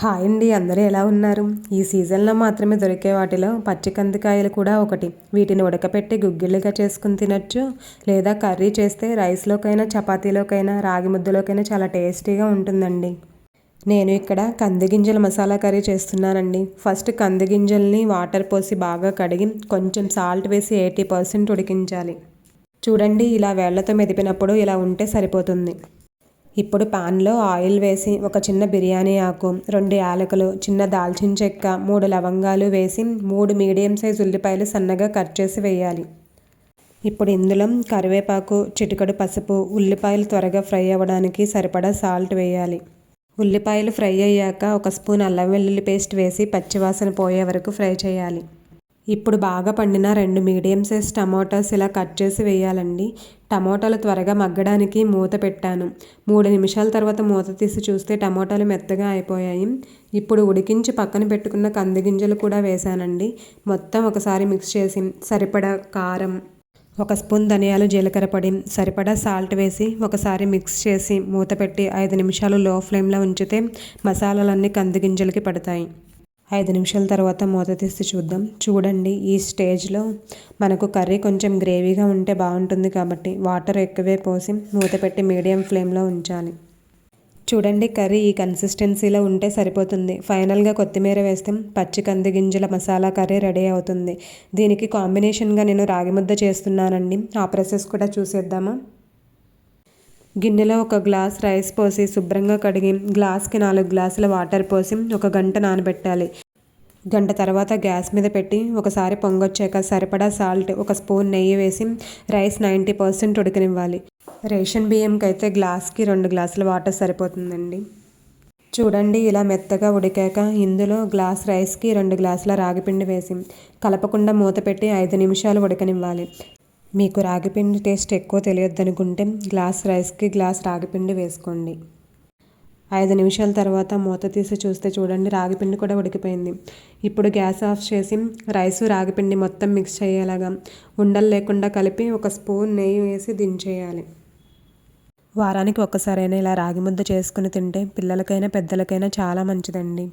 Hi అండి అందరూ ఎలా ఉన్నారు? ఈ సీజన్లో మాత్రమే దొరికే వాటిలో పచ్చి కందికాయలు కూడా ఒకటి. వీటిని ఉడకపెట్టి గుగ్గిళ్ళుగా చేసుకుని తినచ్చు. లేదా కర్రీ చేస్తే రైస్లోకైనా చపాతీలోకైనా రాగి ముద్దలోకైనా చాలా టేస్టీగా ఉంటుందండి. నేను ఇక్కడ కంది గింజల మసాలా కర్రీ చేస్తున్నానండి. ఫస్ట్ కంది గింజల్ని వాటర్ పోసి బాగా కడిగి కొంచెం సాల్ట్ వేసి ఎయిటీ పర్సెంట్ ఉడికించాలి. చూడండి ఇలా వేళ్ళతో మెదిపినప్పుడు ఇలా ఉంటే సరిపోతుంది. ఇప్పుడు పాన్లో ఆయిల్ వేసి ఒక చిన్న బిర్యానీ ఆకు రెండు యాలకులు చిన్న దాల్చిన చెక్క మూడు లవంగాలు వేసి మూడు మీడియం సైజ్ ఉల్లిపాయలు సన్నగా కట్ చేసి వేయాలి. ఇప్పుడు ఇందులో కరివేపాకు చిటికడు పసుపు ఉల్లిపాయలు త్వరగా ఫ్రై అవ్వడానికి సరిపడా సాల్ట్ వేయాలి. ఉల్లిపాయలు ఫ్రై అయ్యాక ఒక స్పూన్ అల్లం వెల్లుల్లి పేస్ట్ వేసి పచ్చివాసన పోయే వరకు ఫ్రై చేయాలి. ఇప్పుడు బాగా పండిన రెండు మీడియం సైజ్ టమాటోస్ ఇలా కట్ చేసి వేయాలండి. టమాటాలు త్వరగా మగ్గడానికి మూత పెట్టాను. మూడు నిమిషాల తర్వాత మూత తీసి చూస్తే టమాటాలు మెత్తగా అయిపోయాయి. ఇప్పుడు ఉడికించి పక్కన పెట్టుకున్న కంది గింజలు కూడా వేసానండి మొత్తం ఒకసారి మిక్స్ చేసి సరిపడా కారం ఒక స్పూన్ ధనియాలు జీలకర్ర పొడి సరిపడా సాల్ట్ వేసి ఒకసారి మిక్స్ చేసి మూత పెట్టి ఐదు నిమిషాలు లో ఫ్లేమ్లో ఉంచితే మసాలాలన్నీ కంది గింజలకి పడతాయి. ఐదు నిమిషాల తర్వాత మూత తీసి చూద్దాం. చూడండి ఈ స్టేజ్లో మనకు కర్రీ కొంచెం గ్రేవీగా ఉంటే బాగుంటుంది కాబట్టి వాటర్ ఎక్కువే పోసి మూత పెట్టి మీడియం ఫ్లేమ్లో ఉంచాలి. చూడండి కర్రీ ఈ కన్సిస్టెన్సీలో ఉంటే సరిపోతుంది. ఫైనల్గా కొత్తిమీర వేస్తే పచ్చి కంది గింజల మసాలా కర్రీ రెడీ అవుతుంది. దీనికి కాంబినేషన్గా నేను రాగి ముద్ద చేస్తున్నానండి. ఆ ప్రాసెస్ కూడా చూసేద్దామా? గిన్నెలో ఒక గ్లాస్ రైస్ పోసి శుభ్రంగా కడిగి గ్లాస్కి నాలుగు గ్లాసుల వాటర్ పోసి ఒక గంట నానబెట్టాలి. గంట తర్వాత గ్యాస్ మీద పెట్టి ఒకసారి పొంగొచ్చాక సరిపడా సాల్ట్ ఒక స్పూన్ నెయ్యి వేసి రైస్ నైంటీ పర్సెంట్ ఉడకనివ్వాలి. రేషన్ బియ్యంకి అయితే గ్లాస్కి రెండు గ్లాసుల వాటర్ సరిపోతుందండి. చూడండి ఇలా మెత్తగా ఉడికాక ఇందులో గ్లాస్ రైస్కి రెండు గ్లాసుల రాగిపిండి వేసి కలపకుండా మూత పెట్టి ఐదు నిమిషాలు ఉడకనివ్వాలి. మీకు రాగిపిండి టేస్ట్ ఎక్కువ తెలియదు అనుకుంటే గ్లాస్ రైస్కి గ్లాస్ రాగిపిండి వేసుకోండి. ఐదు నిమిషాల తర్వాత మూత తీసి చూస్తే చూడండి రాగిపిండి కూడా ఉడికిపోయింది. ఇప్పుడు గ్యాస్ ఆఫ్ చేసి రైసు రాగిపిండి మొత్తం మిక్స్ చేయాలగా ఉండలు లేకుండా కలిపి ఒక స్పూన్ నెయ్యి వేసి దించేయాలి. వారానికి ఒక్కసారైనా ఇలా రాగి ముద్ద చేసుకుని తింటే పిల్లలకైనా పెద్దలకైనా చాలా మంచిదండి.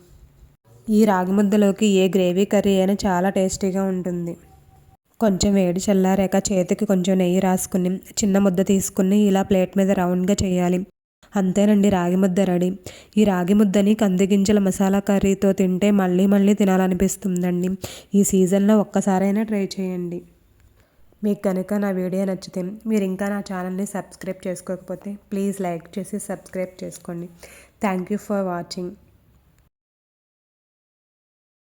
ఈ రాగి ముద్దలోకి ఏ గ్రేవీ కర్రీ అయినా చాలా టేస్టీగా ఉంటుంది. కొంచెం వేడి చల్లారాక చేతికి కొంచెం నెయ్యి రాసుకుని చిన్న ముద్ద తీసుకుని ఇలా ప్లేట్ మీద రౌండ్గా చేయాలి. అంతేనండి రాగి ముద్ద రెడీ. ఈ రాగి ముద్దని కందిగింజల మసాలా కర్రీతో తింటే మళ్ళీ మళ్ళీ తినాలనిపిస్తుందండి. ఈ సీజన్లో ఒక్కసారైనా ట్రై చేయండి. మీకు కనుక నా వీడియో నచ్చితే మీరు ఇంకా నా ఛానల్ని సబ్స్క్రైబ్ చేసుకోకపోతే ప్లీజ్ లైక్ చేసి సబ్స్క్రైబ్ చేసుకోండి. Thank you for watching.